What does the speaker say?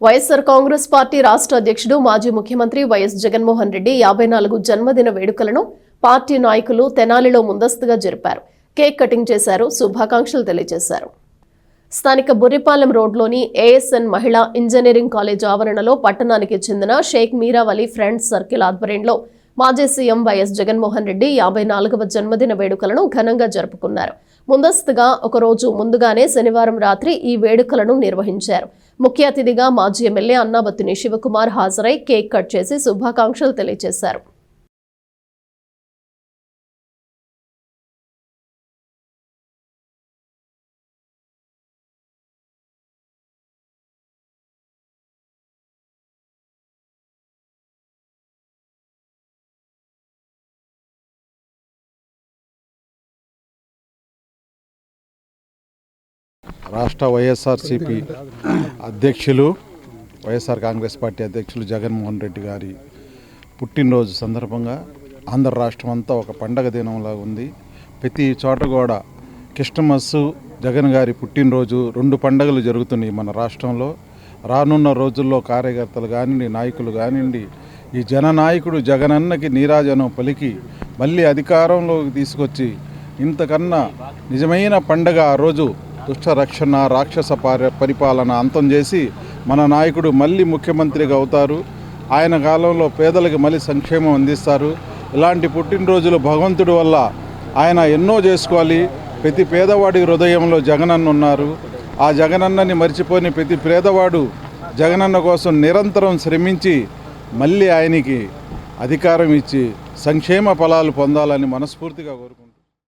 YSR Congress party రాష్ట్ర అధ్యక్షుడు మాజీ ముఖ్యమంత్రి వైఎస్ జగన్మోహన్ రెడ్డి యాభై నాలుగు జన్మదిన వేడుకలను పార్టీ నాయకులు తెనాలిలో ముందస్తుగా జరిపారు. కేక్ కటింగ్ చేశారు శుభాకాంక్షలు తెలియజేశారు. స్థానిక బుర్రిపాలెం రోడ్లోని ఏఎస్ఎన్ మహిళా ఇంజనీరింగ్ కాలేజ్ ఆవరణలో పట్టణానికి చెందిన షేక్ మీరావలి ఫ్రెండ్స్ సర్కిల్ ఆధ్వర్యంలో మాజీ సీఎం వైఎస్ జగన్మోహన్ రెడ్డి యాభై నాలుగవ జన్మదిన వేడుకలను ఘనంగా జరుపుకున్నారు. ముందస్తుగా ఒకరోజు ముందుగానే శనివారం రాత్రి ఈ వేడుకలను నిర్వహించారు. ముఖ్య అతిథిగా మాజీ ఎమ్మెల్యే అన్నాబత్తిని శివకుమార్ హాజరై కేక్ కట్ చేసి శుభాకాంక్షలు తెలియజేశారు. రాష్ట్ర వైఎస్ఆర్సిపి అధ్యక్షులు వైఎస్ఆర్ కాంగ్రెస్ పార్టీ అధ్యక్షులు జగన్మోహన్ రెడ్డి గారి పుట్టినరోజు సందర్భంగా ఆంధ్ర రాష్ట్రం అంతా ఒక పండగ దినంలా ఉంది. ప్రతి చోట కూడా క్రిస్టమస్ జగన్ గారి పుట్టినరోజు రెండు పండగలు జరుగుతున్నాయి మన రాష్ట్రంలో. రానున్న రోజుల్లో కార్యకర్తలు కానివ్వండి నాయకులు కానివ్వండి ఈ జననాయకుడు జగనన్నకి నీరాజనం పలికి మళ్ళీ అధికారంలోకి తీసుకొచ్చి ఇంతకన్నా నిజమైన పండగ ఆ రోజు దుష్ట రక్షణ రాక్షస పరిపాలన అంతం చేసి మన నాయకుడు మళ్ళీ ముఖ్యమంత్రిగా అవుతారు. ఆయన కాలంలో పేదలకు మళ్ళీ సంక్షేమం అందిస్తారు. ఇలాంటి పుట్టినరోజులు భగవంతుడి వల్ల ఆయన ఎన్నో చేసుకోవాలి. ప్రతి పేదవాడి హృదయంలో జగనన్న ఉన్నారు. ఆ జగనన్నని మర్చిపోని ప్రతి పేదవాడు జగనన్న కోసం నిరంతరం శ్రమించి మళ్ళీ ఆయనకి అధికారం ఇచ్చి సంక్షేమ ఫలాలు పొందాలని మనస్ఫూర్తిగా కోరుకుంటున్నాను.